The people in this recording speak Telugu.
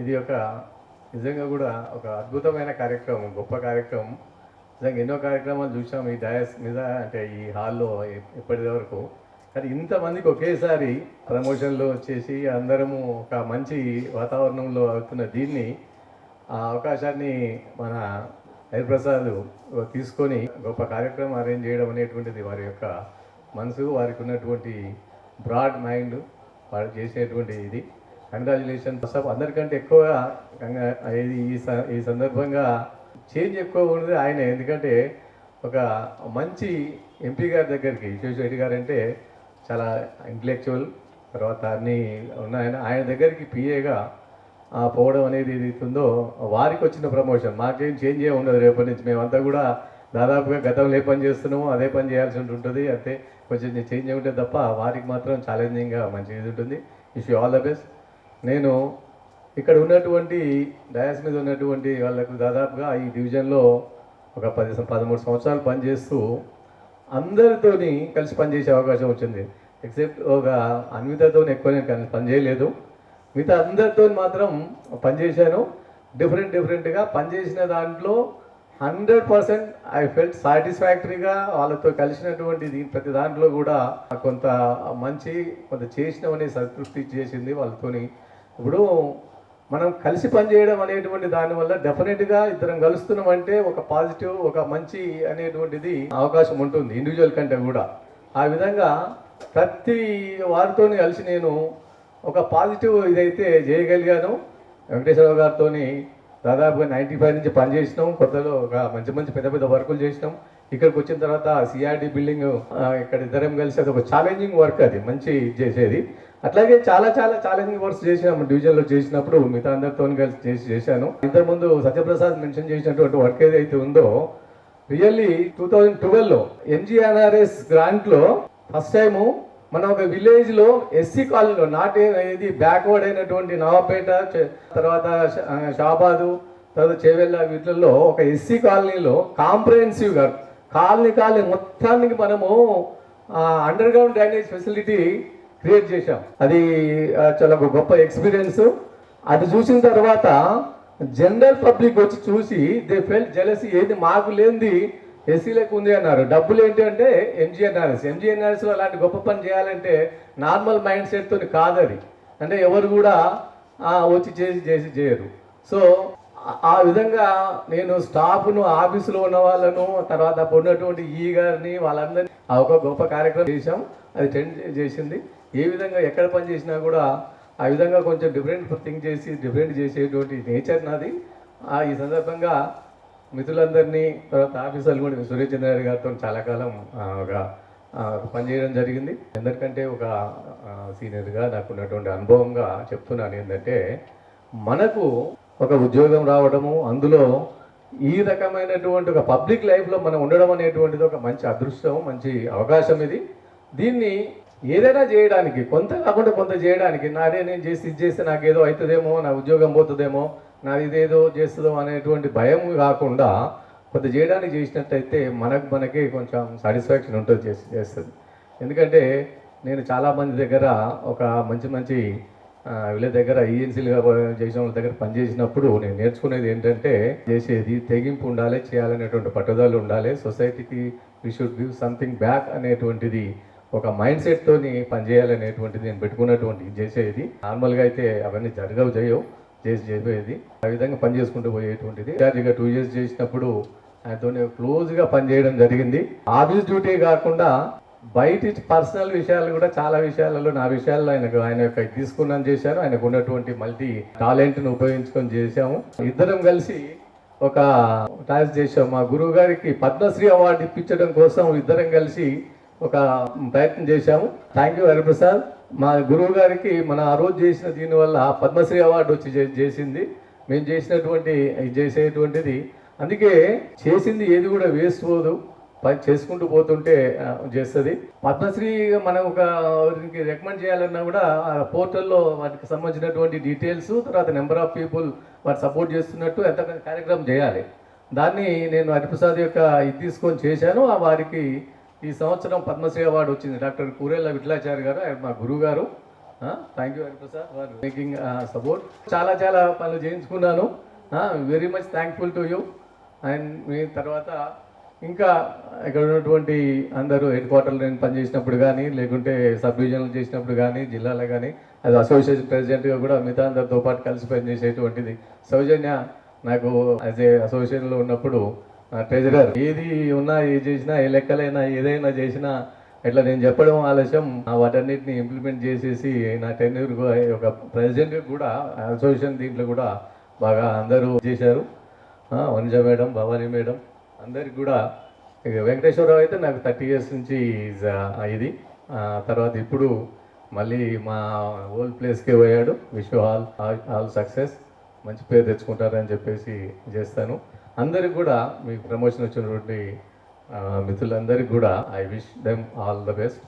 ఇది ఒక నిజంగా కూడా ఒక అద్భుతమైన కార్యక్రమం గొప్ప కార్యక్రమం. నిజంగా ఎన్నో కార్యక్రమాలు చూసాం. ఈ డయాస్ మీద అంటే ఈ హాల్లో ఇప్పటి వరకు. కానీ ఇంతమందికి ఒకేసారి ప్రమోషన్లు వచ్చేసి అందరము ఒక మంచి వాతావరణంలో అవుతున్న దీన్ని ఆ అవకాశాన్ని మన హరిప్రసాద్ తీసుకొని గొప్ప కార్యక్రమం అరేంజ్ చేయడం అనేటువంటిది వారి యొక్క మనసు వారికి ఉన్నటువంటి బ్రాడ్ మైండ్ వారు చేసేటువంటి ఇది. కంగ్రాచులేషన్ అందరికంటే ఎక్కువగా కంగా- ఈ స- ఈ సందర్భంగా చేంజ్ ఎక్కువ ఉన్నది ఆయన. ఎందుకంటే ఒక మంచి ఎంపీ గారి దగ్గరికి విశ్వేశ్వర రెడ్డి గారు అంటే చాలా ఇంటలెక్చువల్ తర్వాత అన్నీ ఉన్నాయని ఆయన దగ్గరికి పిఏగా పోవడం అనేది ఏదైతుందో ఉందో వారికి వచ్చిన ప్రమోషన్ మాకేం చేంజ్ ఏమి ఉండదు రేపటి నుంచి. మేమంతా కూడా దాదాపుగా గతంలో ఏ పని చేస్తున్నామో అదే పని చేయాల్సి ఉంటుంది అంతే కొంచెం చేంజ్ ఉంటే తప్ప వారికి మాత్రం ఛాలెంజింగ్గా మంచి ఇది ఉంటుంది. If you all the best నేను ఇక్కడ ఉన్నటువంటి డయాస్ మీద ఉన్నటువంటి వాళ్ళకు దాదాపుగా ఈ డివిజన్లో ఒక పది సం- పదమూడు సంవత్సరాలు పనిచేస్తూ అందరితోని కలిసి పనిచేసే అవకాశం వచ్చింది. ఎక్సెప్ట్ ఒక అన్వితతో ఎక్కువ నేను కలిసి పనిచేయలేదు. మిగతా అందరితో మాత్రం పనిచేశాను. డిఫరెంట్ డిఫరెంట్గా పనిచేసిన దాంట్లో హండ్రెడ్ పర్సెంట్ ఐ ఫెల్ట్ సాటిస్ఫాక్టరీగా వాళ్ళతో కలిసినటువంటి దీని ప్రతి దాంట్లో కూడా కొంత మంచి కొంత చేసినవనే సంతృప్తి చేసింది వాళ్ళతోని ఇప్పుడు మనం కలిసి పనిచేయడం అనేటువంటి దానివల్ల డెఫినెట్గా ఇద్దరం కలుస్తున్నాం అంటే ఒక పాజిటివ్ ఒక మంచి అనేటువంటిది అవకాశం ఉంటుంది ఇండివిజువల్ కంటే కూడా. ఆ విధంగా ప్రతి వారితో కలిసి నేను ఒక పాజిటివ్ ఇదైతే చేయగలిగాను. వెంకటేశ్వరరావు గారితో దాదాపుగా నైంటీ ఫైవ్ నుంచి పనిచేసినాం. కొత్తలో ఒక మంచి మంచి పెద్ద పెద్ద వర్కులు చేసినాం. ఇక్కడికి వచ్చిన తర్వాత సిఆర్డి బిల్డింగ్ ఇక్కడ ఇద్దరం కలిసి అది ఒక ఛాలెంజింగ్ వర్క్ అది మంచి ఇది చేసేది. అట్లాగే చాలా చాలా ఛాలెంజింగ్ వర్క్స్ చేసినాము డివిజన్లో చేసినప్పుడు మిగతా అందరితో కలిసి చేసి చేశాను. ఇంతకుముందు సత్యప్రసాద్ మెన్షన్ చేసినటువంటి వర్క్ ఏదైతే ఉందో రియల్లీ టూ థౌజండ్ ట్వెల్వ్లో ఎంజీఎన్ఆర్ఎస్ గ్రాంట్లో ఫస్ట్ టైము మన ఒక విలేజ్లో ఎస్సీ కాలనీలో నాట్ ఏది ఇది బ్యాక్వర్డ్ అయినటువంటి నవాపేట తర్వాత షాబాదు తర్వాత చేవెళ్ళ వీటిల్లో ఒక ఎస్సీ కాలనీలో కాంప్రహెన్సివ్గా కాలనీ కాలనీ మొత్తానికి మనము under ground drainage facility create చేశాం. అది చాలా ఒక గొప్ప ఎక్స్పీరియన్స్ అది చూసిన తర్వాత జనరల్ పబ్లిక్ వచ్చి చూసి దే ఫెల్ జెలసీ ఏది మాకు లేనిది ఎస్సీలకు ఉంది అన్నారు. డబ్బులు ఏంటి అంటే ఎంజీఎన్ఆర్ఎస్ ఎంజీఎన్ఆర్ఎస్లో అలాంటి గొప్ప పని చేయాలంటే నార్మల్ మైండ్ సెట్తో కాదు అది అంటే ఎవరు కూడా వచ్చి చేసి చేసి చేయరు. సో ఆ- విధంగా నేను స్టాఫ్ను ఆఫీసులో ఉన్న వాళ్ళను తర్వాత అప్పుడు ఉన్నటువంటి ఈ గారిని వాళ్ళందరినీ ఆ ఒక గొప్ప కార్యక్రమం చేశాం. అది టెండ్ చేసింది. ఏ విధంగా ఎక్కడ పని చేసినా కూడా ఆ విధంగా కొంచెం డిఫరెంట్ థింక్ చేసి డిఫరెంట్ చేసేటువంటి నేచర్ నాది. ఈ సందర్భంగా మిత్రులందరినీ తర్వాత ఆఫీసర్లు కూడా సురేష్ చంద్ర గారితో చాలా కాలం ఒక పనిచేయడం జరిగింది. అందరికంటే ఒక సీనియర్గా నాకు ఉన్నటువంటి అనుభవంగా చెప్తున్నాను ఏంటంటే మనకు ఒక ఉద్యోగం రావడము అందులో ఈ రకమైనటువంటి ఒక పబ్లిక్ లైఫ్లో మనం ఉండడం అనేటువంటిది ఒక మంచి అదృష్టం మంచి అవకాశం ఇది. దీన్ని ఏదైనా చేయడానికి కొంత కాకుండా కొంత చేయడానికి నాదే నేను చేసి ఇది చేస్తే నాకు ఏదో అవుతుందేమో నా ఉద్యోగం పోతుందేమో నాది ఇదేదో చేస్తుందో అనేటువంటి భయం కాకుండా కొంత చేయడానికి చేసినట్టయితే మనకు మనకి కొంచెం సాటిస్ఫాక్షన్ ఉంటుంది చేసి చేస్తుంది. ఎందుకంటే నేను చాలామంది దగ్గర ఒక మంచి మంచి వీళ్ళ దగ్గర ఈఎన్సీలుగా చేసిన వాళ్ళ దగ్గర పనిచేసినప్పుడు నేను నేర్చుకునేది ఏంటంటే చేసేది తెగింపు ఉండాలి చేయాలనేటువంటి పట్టుదల ఉండాలి. సొసైటీకి we should give something back అనేటువంటిది ఒక మైండ్ సెట్తో పనిచేయాలనేటువంటిది నేను పెట్టుకున్నటువంటి చేసేది. నార్మల్గా అయితే అవన్నీ జరగవు చేయవు చేసి చేసేది. ఆ విధంగా పని చేసుకుంటూ పోయేటువంటిది. ఇన్ఛార్జిగా టూ ఇయర్స్ చేసినప్పుడు ఆయనతో క్లోజ్గా పనిచేయడం జరిగింది. ఆఫీస్ డ్యూటీ కాకుండా బయట పర్సనల్ విషయాలు కూడా చాలా విషయాలలో నా విషయాల్లో ఆయనకు ఆయన యొక్క తీసుకున్నాను చేశాను. ఆయనకు ఉన్నటువంటి మల్టీ టాలెంట్ను ఉపయోగించుకొని చేశాము. ఇద్దరం కలిసి ఒక టాస్క్ చేశాం. మా గురువు గారికి పద్మశ్రీ అవార్డు ఇప్పించడం కోసం ఇద్దరం కలిసి ఒక ప్రయత్నం చేశాము. Thank you Hariprasad. మా గురువు గారికి మన ఆ రోజు చేసిన దీనివల్ల పద్మశ్రీ అవార్డు వచ్చి చేసింది. మేము చేసినటువంటి చేసేటువంటిది. అందుకే చేసింది ఏది కూడా వేస్ట్ పోదు. పని చేసుకుంటూ పోతుంటే చేస్తుంది. పద్మశ్రీ మనం ఒక ఎవరికి రికమెండ్ చేయాలన్నా కూడా ఆ పోర్టల్లో వాటికి సంబంధించినటువంటి డీటెయిల్స్ తర్వాత నెంబర్ ఆఫ్ పీపుల్ వారు సపోర్ట్ చేస్తున్నట్టు ఎంత కార్యక్రమం చేయాలి. దాన్ని నేను హరిప్రసాద్ యొక్క ఇది తీసుకొని చేశాను. ఆ వారికి ఈ సంవత్సరం పద్మశ్రీ అవార్డు వచ్చింది. డాక్టర్ కూరేళ్ళ విఠలాచారి గారు ఆయన మా గురువు గారు. Thank you Hariprasad for making support. చాలా చాలా పనులు చేయించుకున్నాను. Very much thankful to you. And మీ తర్వాత ఇంకా ఇక్కడ ఉన్నటువంటి అందరూ హెడ్ క్వార్టర్లో నేను పనిచేసినప్పుడు కానీ లేకుంటే సబ్ డివిజన్లు చేసినప్పుడు కానీ జిల్లాలో కానీ అది అసోసియేషన్ ప్రెసిడెంట్గా కూడా మిగతా అందరితో పాటు కలిసి పనిచేసేటువంటిది. సౌజన్య నాకు యాజ్ ఏ అసోసియేషన్లో ఉన్నప్పుడు ట్రెజరర్ ఏది ఉన్నా ఏది చేసినా ఏ లెక్కలైనా ఏదైనా చేసినా ఇట్లా నేను చెప్పడం ఆలస్యం వాటన్నిటిని ఇంప్లిమెంట్ చేసేసి నా టెన్యూర్ ఒక ప్రెసిడెంట్ కూడా అసోసియేషన్ దీంట్లో కూడా బాగా అందరూ చేశారు. వనిజ మేడం భవానీ మేడం అందరికి కూడా ఇక వెంకటేశ్వరరావు అయితే నాకు థర్టీ ఇయర్స్ నుంచి ఇది. తర్వాత ఇప్పుడు మళ్ళీ మా ఓల్డ్ ప్లేస్కే పోయాడు. Wish all all success. మంచి పేరు తెచ్చుకుంటారని చెప్పేసి చేస్తాను. అందరికి కూడా మీకు ప్రమోషన్ వచ్చినటువంటి మిత్రులందరికీ కూడా I wish them all the best.